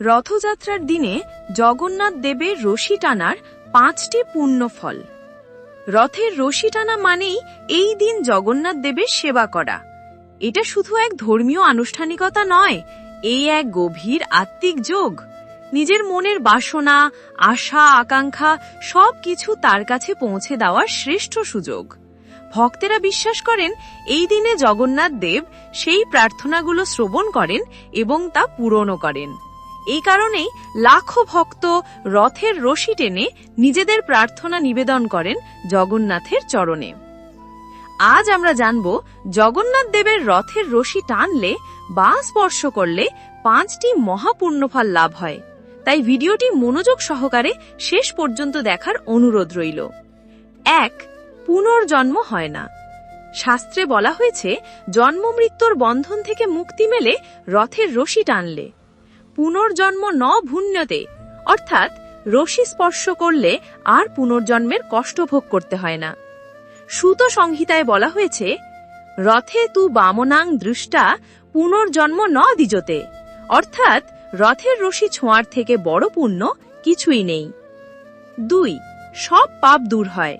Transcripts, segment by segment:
রথযাত্রার দিনে জগন্নাথ দেবের রশি টানার পাঁচটি পূর্ণ ফল রথের রশি টানা মানেই এই দিন জগন্নাথ দেবের সেবা করা। এটা শুধু এক ধর্মীয় আনুষ্ঠানিকতা নয় এই এক গভীর আত্মিক যোগ। নিজের মনের বাসনা, আশা, আকাঙ্ক্ষা সব কিছু তার কাছে পৌঁছে দেওয়ার শ্রেষ্ঠ সুযোগ। ভক্তেরা বিশ্বাস করেন, এই দিনে জগন্নাথ দেব সেই প্রার্থনাগুলো শ্রবণ করেন এবং তা পূরণও করেন। এই কারণেই লাখো ভক্ত রথের রশি টেনে নিজেদের প্রার্থনা নিবেদন করেন জগন্নাথের চরণে। আজ আমরা জানব, জগন্নাথ দেবের রথের রশি টানলে বা স্পর্শ করলে পাঁচটি মহাপূর্ণফল লাভ হয়। তাই ভিডিওটি মনোযোগ সহকারে শেষ পর্যন্ত দেখার অনুরোধ রইল। এক, পুনর্জন্ম হয় না। শাস্ত্রে বলা হয়েছে, জন্ম মৃত্যুর বন্ধন থেকে মুক্তি মেলে রথের রশি টানলে। পুনর্জন্ম ন ভূন্যতে অর্থাৎ রশি স্পর্শ করলে আর পুনর্জন্মের কষ্ট ভোগ করতে হয় না। সুত সংহিতায় বলা হয়েছে, রথে তু বামনাং দৃষ্টা পুনর্জন্ম ন দ্বিজতে। অর্থাৎ রথের রশি ছোঁয়ার থেকে বড় পুণ্য কিছুই নেই। দুই, সব পাপ দূর হয়।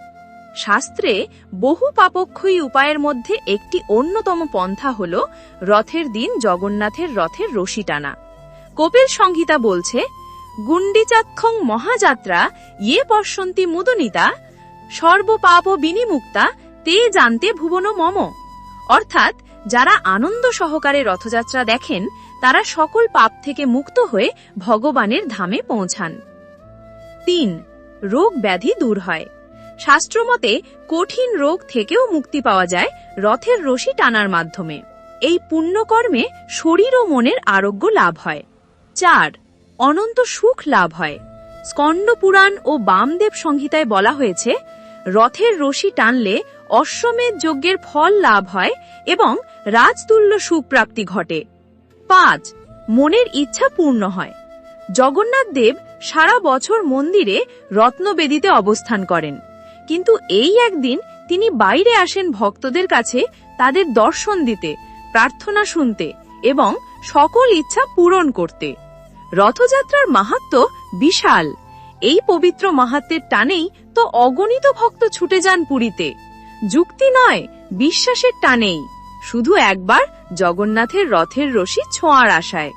শাস্ত্রে বহু পাপক্ষয়ী উপায়ের মধ্যে একটি অন্যতম পন্থা হল রথের দিন জগন্নাথের রথের রশি টানা। কপিল সংহিতা বলছে গুন্ডিচাক্ষং মহাযাত্রা ইয়ে পশ্যন্তি মুদনিতা, সর্বপাপ বিনিমুক্তা, তে জানতে ভুবন মম। অর্থাৎ, যারা আনন্দ সহকারে রথযাত্রা দেখেন, তারা সকল পাপ থেকে মুক্ত হয়ে ভগবানের ধামে পৌঁছান। তিন, রোগ ব্যাধি দূর হয়। শাস্ত্রমতে, কঠিন রোগ থেকেও মুক্তি পাওয়া যায় রথের রশি টানার মাধ্যমে। এই পুণ্যকর্মে শরীর ও মনের আরোগ্য লাভ হয়। চার, অনন্ত সুখ লাভ হয়। স্কন্দ পুরাণ ও বামদেব সংহিতায় বলা হয়েছে, রথের রশি টানলে অশ্বমেধ যজ্ঞের ফল লাভ হয় এবং রাজতুল্য সুপ্রাপ্তি ঘটে। পাঁচ, মনের ইচ্ছা পূর্ণ হয়। জগন্নাথ দেব সারা বছর মন্দিরে রত্নবেদিতে অবস্থান করেন। কিন্তু এই একদিন তিনি বাইরে আসেন ভক্তদের কাছে তাদের দর্শন দিতে, প্রার্থনা শুনতে এবং সকল ইচ্ছা পূরণ করতে। রথযাত্রার মাহাত্ম বিশাল। এই পবিত্র মাহাত্মের টানেই তো অগণিত ভক্ত ছুটে যান পুরীতে। যুক্তি নয়, বিশ্বাসের টানেই। শুধু একবার জগন্নাথের রথের রশি ছোঁয়ার আশায়।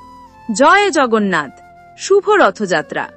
জয় জগন্নাথ। শুভ রথযাত্রা।